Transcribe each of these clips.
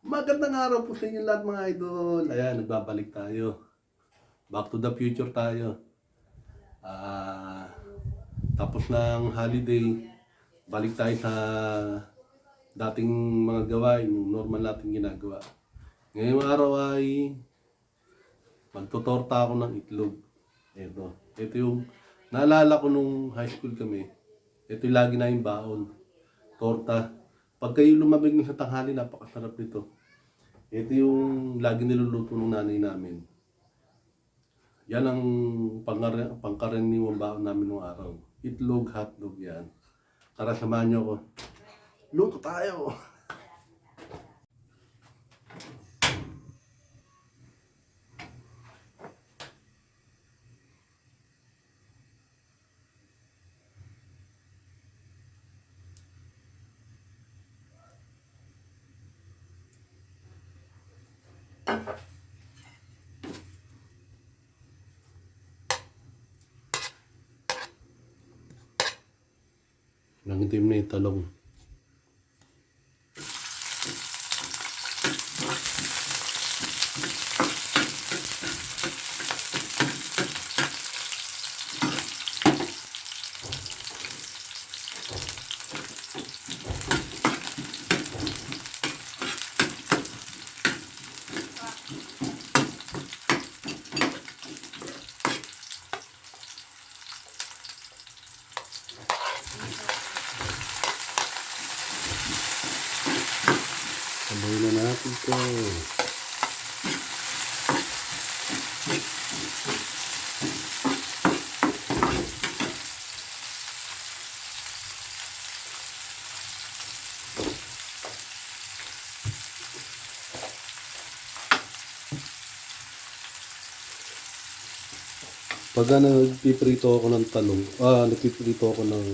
Magandang araw po sa inyo lahat mga idol. Ayan, nagbabalik tayo. Back to the future tayo. Ah, tapos ng holiday, balik tayo sa dating mga gawain, yung normal nating ginagawa. Ngayong araw ay magtotorta ako ng itlog. Ito. Ito yung naalala ko nung high school kami. Ito yung lagi na baon. Torta. Pag kayo lumabig ng sa tanghali, napakasarap nito. Ito yung lagi niluluto ng nanay namin. Yan ang pangkar- pangkaraniwang baon namin nung araw. Itlog, hotdog yan. Tara, samahan niyo ako. Luto tayo! Nangitim na yung Sabay na natin ito. Pag ano, nagpiprito ako ng talong, ah, nagpiprito ako ng,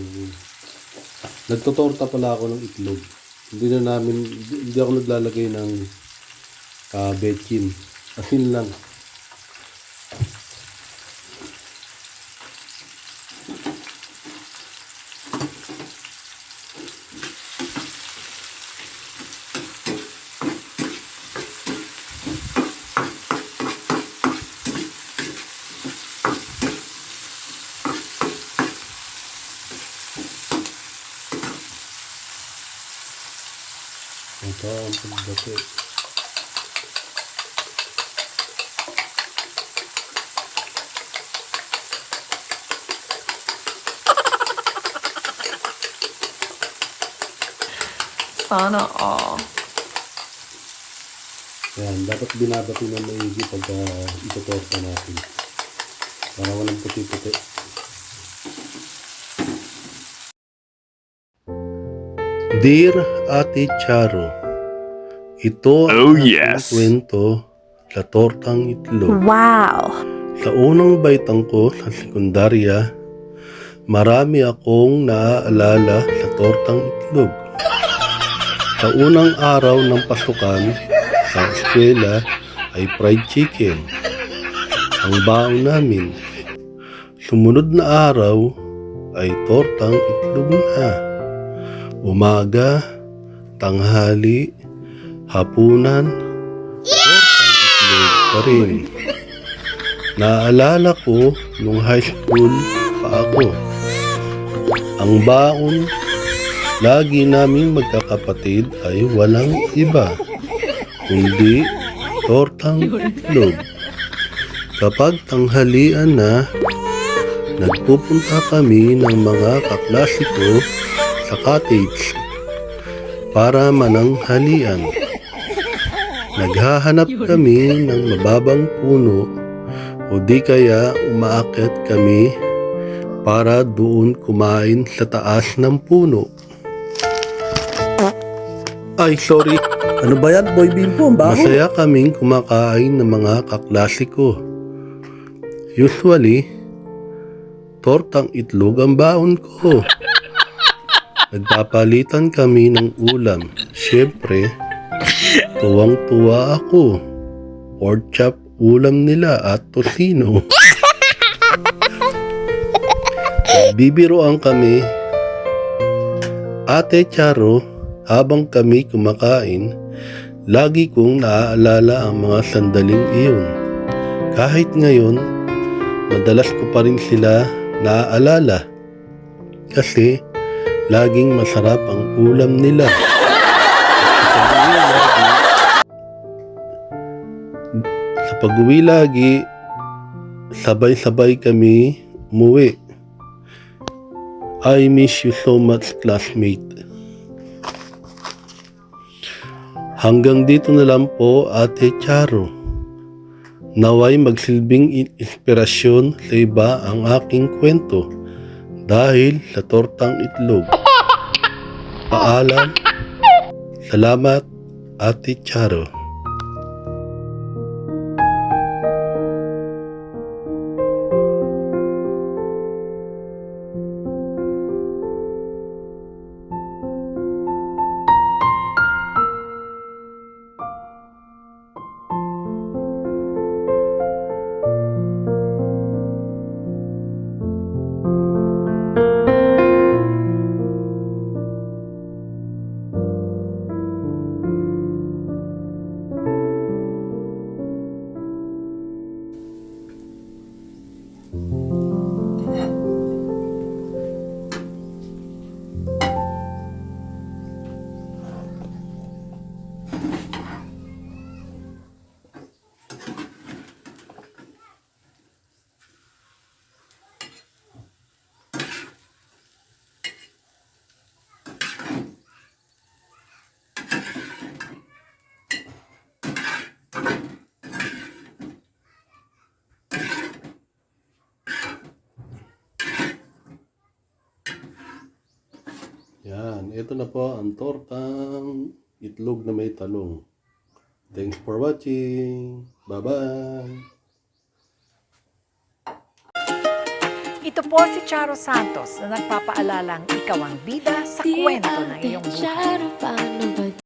nagtotorta pala ako ng itlog. Hindi na namin, hindi ako naglalagay ng uh, betchin. Asin lang. Ito ang pagdati. Sana all. Yan, dapat binabati ng maigi pagka itotorta natin. Para walang puti-puti. Dear Ate Charo, ito ang Oh, aking yes. kwento sa tortang itlog. Wow. Sa unang baitang ko sa sekundarya, marami akong naaalala sa tortang itlog. Sa unang araw ng pasukan sa eskwela ay fried chicken. Ang baon namin. Sumunod na araw ay tortang itlog na. Umaga, tanghali, hapunan, tortang itlog pa rin. Naalala ko nung high school pa ako. Ang baon lagi naming magkakapatid ay walang iba kundi tortang itlog. Kapag tanghalian na, nagpupunta kami ng mga kaklase ko sa cottage para mananghalian. Naghahanap kami ng mababang puno o di kaya umaakyat kami para doon kumain sa taas ng puno. Ay, sorry. Ano ba yan, Boy Bimpo? Baho. Masaya kaming kumakain ng mga kaklase ko. Usually, tortang itlog ang baon ko. Nagpapalitan kami ng ulam. Siyempre, tuwang-tuwa ako. Pork chop ulam nila at tosino. Bibiroan kami. Ate Charo, habang kami kumakain, Lagi kong naaalala ang mga sandaling iyon. Kahit ngayon, madalas ko pa rin sila naaalala. Kasi laging masarap ang ulam nila. Sa pag-uwi lagi, sabay-sabay kami umuwi. I miss you so much, classmate. Hanggang dito na lang po, Ate Charo. Naway magsilbing in- inspirasyon sa iba ang aking kwento dahil sa tortang itlog. Paalam. Salamat, Ate Charo. Yan, ito na po ang tortang itlog na may talong. Thanks for watching. Bye-bye. Ito po si Charo Santos na nagpapaalalang ikaw ang bida sa kwento ng iyong buhay.